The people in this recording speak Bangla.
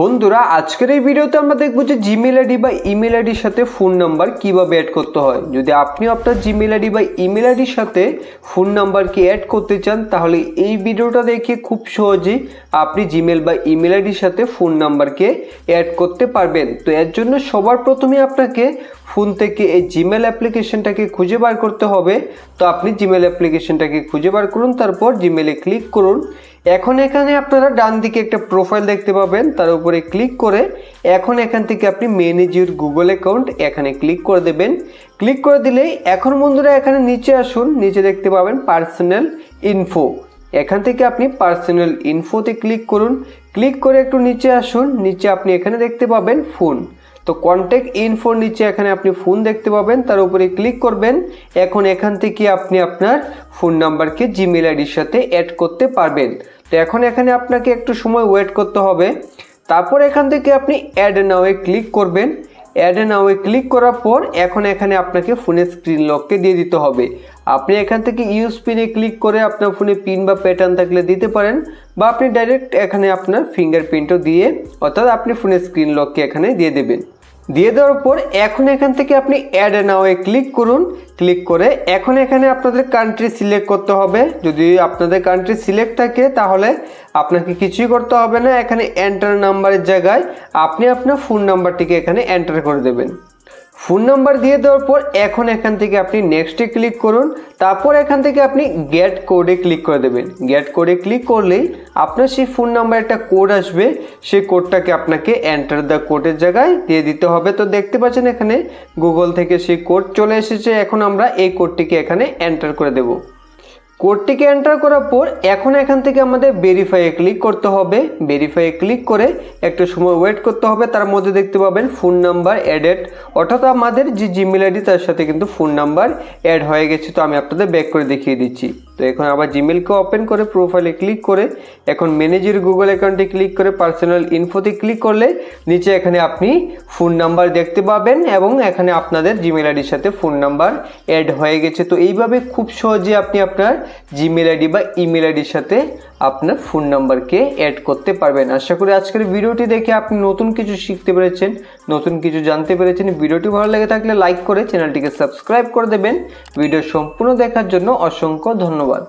বন্ধুরা, আজকের এই ভিডিওতে আমরা দেখব যে জিমেল আইডি বা ইমেল আইডির সাথে ফোন নাম্বার কীভাবে অ্যাড করতে হয়। যদি আপনি আপনার জিমেল আইডি বা ইমেল আইডির সাথে ফোন নাম্বারকে অ্যাড করতে চান, তাহলে এই ভিডিওটা দেখে খুব সহজেই আপনি জিমেল বা ইমেল আইডির সাথে ফোন নাম্বারকে অ্যাড করতে পারবেন। তো এর জন্য সবার প্রথমে আপনাকে ফোন থেকে এই জিমেল অ্যাপ্লিকেশনটাকে খুঁজে বার করতে হবে। তো আপনি জিমেল অ্যাপ্লিকেশনটাকে খুঁজে বার করুন, তারপর জিমেলে ক্লিক করুন। এখন এখানে আপনারা ডান দিকে একটা প্রোফাইল দেখতে পাবেন, তার উপরে ক্লিক করে এখন এখান থেকে আপনি ম্যানেজ ইউর গুগল অ্যাকাউন্ট এখানে ক্লিক করে দেবেন। ক্লিক করে দিলেই এখন বন্ধুরা এখানে নিচে আসুন, নিচে দেখতে পাবেন পার্সোনাল ইনফো এখান থেকে আপনি পার্সোনাল ইনফোতে ক্লিক করুন। ক্লিক করে একটু নিচে আসুন, নিচে আপনি এখানে দেখতে পাবেন ফোন তো কন্ট্যাক্ট ইনফোর নিচে এখানে আপনি ফোন দেখতে পাবেন, তার উপরে ক্লিক করবেন। এখন এখান থেকে আপনি আপনার ফোন নাম্বারকে জিমেল আইডির সাথে অ্যাড করতে পারবেন। তো এখন এখানে আপনাকে একটু সময় ওয়েট করতে হবে। তারপর এখান থেকে আপনি অ্যাড নাওয়ে ক্লিক করবেন। অ্যাড নাওয়ে ক্লিক করার পর এখন এখানে আপনাকে ফোনের স্ক্রিন লককে দিয়ে দিতে হবে। আপনি এখান থেকে ইউজ পিনে ক্লিক করে আপনার ফোনে পিন বা প্যাটার্ন থাকলে দিতে পারেন বা আপনি ডাইরেক্ট এখানে আপনার ফিঙ্গারপ্রিন্টও দিয়ে অর্থাৎ আপনি ফোনের স্ক্রিন লককে এখানে দিয়ে দেবেন। দিয়ে দেওয়ার পর এখন এখান থেকে আপনি অ্যাড নাওয়ে ক্লিক করুন। ক্লিক করে এখন এখানে আপনাদের কান্ট্রি সিলেক্ট করতে হবে। যদি আপনাদের কান্ট্রি সিলেক্ট থাকে, তাহলে আপনাকে কিছুই করতে হবে না। এখানে এন্টার নাম্বারের জায়গায় আপনি আপনার ফোন নাম্বারটিকে এখানে এন্টার করে দেবেন। ফোন নাম্বার দিয়ে দেওয়ার পর এখন এখান থেকে আপনি নেক্সটে ক্লিক করুন। তারপর এখান থেকে আপনি গেট কোডে ক্লিক করে দেবেন। গেট কোডে ক্লিক করলেই আপনার সেই ফোন নাম্বার একটা কোড আসবে। সেই কোডটাকে আপনাকে এন্টার দ্য কোডের জায়গায় দিয়ে দিতে হবে। তো দেখতে পাচ্ছেন এখানে গুগল থেকে সেই কোড চলে এসেছে। এখন আমরা এই কোডটিকে এখানে এন্টার করে দেবো। কোডটিকে এন্টার করার পর এখন এখান থেকে আমাদের ভেরিফাইয়ে ক্লিক করতে হবে। ভেরিফাইয়ে ক্লিক করে একটু সময় ওয়েট করতে হবে। তার মধ্যে দেখতে পাবেন ফোন নাম্বার অ্যাডেড অর্থাৎ আমাদের যে জিমেল আইডি তার সাথে কিন্তু ফোন নাম্বার অ্যাড হয়ে গেছে। তো আমি আপনাদের ব্যাক করে দেখিয়ে দিচ্ছি। তো এখন আবার জিমেলকে ওপেন করে প্রোফাইলে ক্লিক করে এখন ম্যানেজের গুগল অ্যাকাউন্টে ক্লিক করে পার্সোনাল ইনফোতে ক্লিক করলে নিচে এখানে আপনি ফোন নাম্বার দেখতে পাবেন এবং এখানে আপনাদের জিমেল আইডির সাথে ফোন নাম্বার অ্যাড হয়ে গেছে। তো এইভাবে খুব সহজে আপনি আপনার জিমেল আইডি বা ইমেল আইডির সাথে আপনার ফোন নাম্বারকে অ্যাড করতে পারবেন। আশা করি আজকের ভিডিওটি দেখে আপনি নতুন কিছু শিখতে পেরেছেন, নতুন কিছু জানতে পেরেছেন। ভিডিওটি ভালো লেগে থাকলে লাইক করে চ্যানেলটিকে সাবস্ক্রাইব করে দেবেন। ভিডিও সম্পূর্ণ দেখার জন্য অসংখ্য ধন্যবাদ।